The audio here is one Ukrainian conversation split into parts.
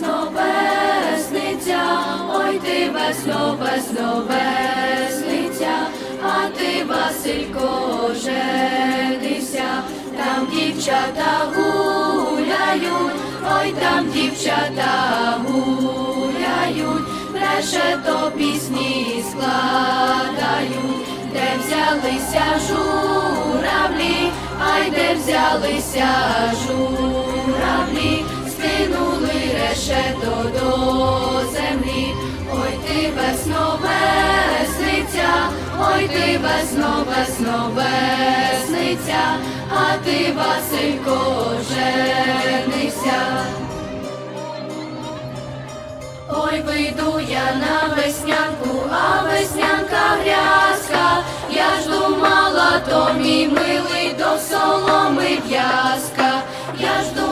весно, ой ти весно, весно, а ти, Василько, женися, там дівчата гуляють, ой там дівчата гуляють, бреше то пісні складають, де взялися журавлі, ай де взялися журавлі решето до землі. Ой ти весно, весниця, ой ти весно, весно, весниця, а ти, Василько, женися. Ой, вийду я на веснянку, а веснянка грязка. Я ж думала, то мій милий до соломи в'язка. Я ж думала,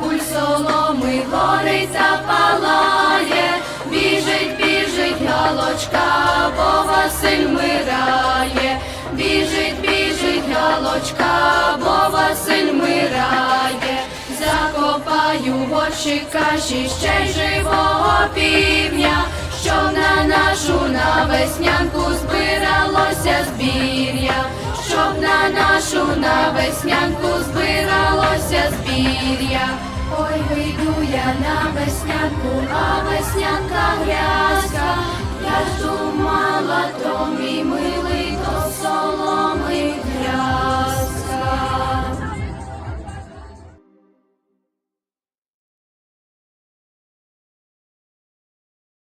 куль соломи, горить запалає, біжить, біжить галочка, бо Василь мирає, біжить, біжить галочка, бо Василь мирає, закопаю каші ще й живого півня, щоб на нашу на нашу на веснянку збиралося збір'я. Ой, вийду я на веснянку, а веснянка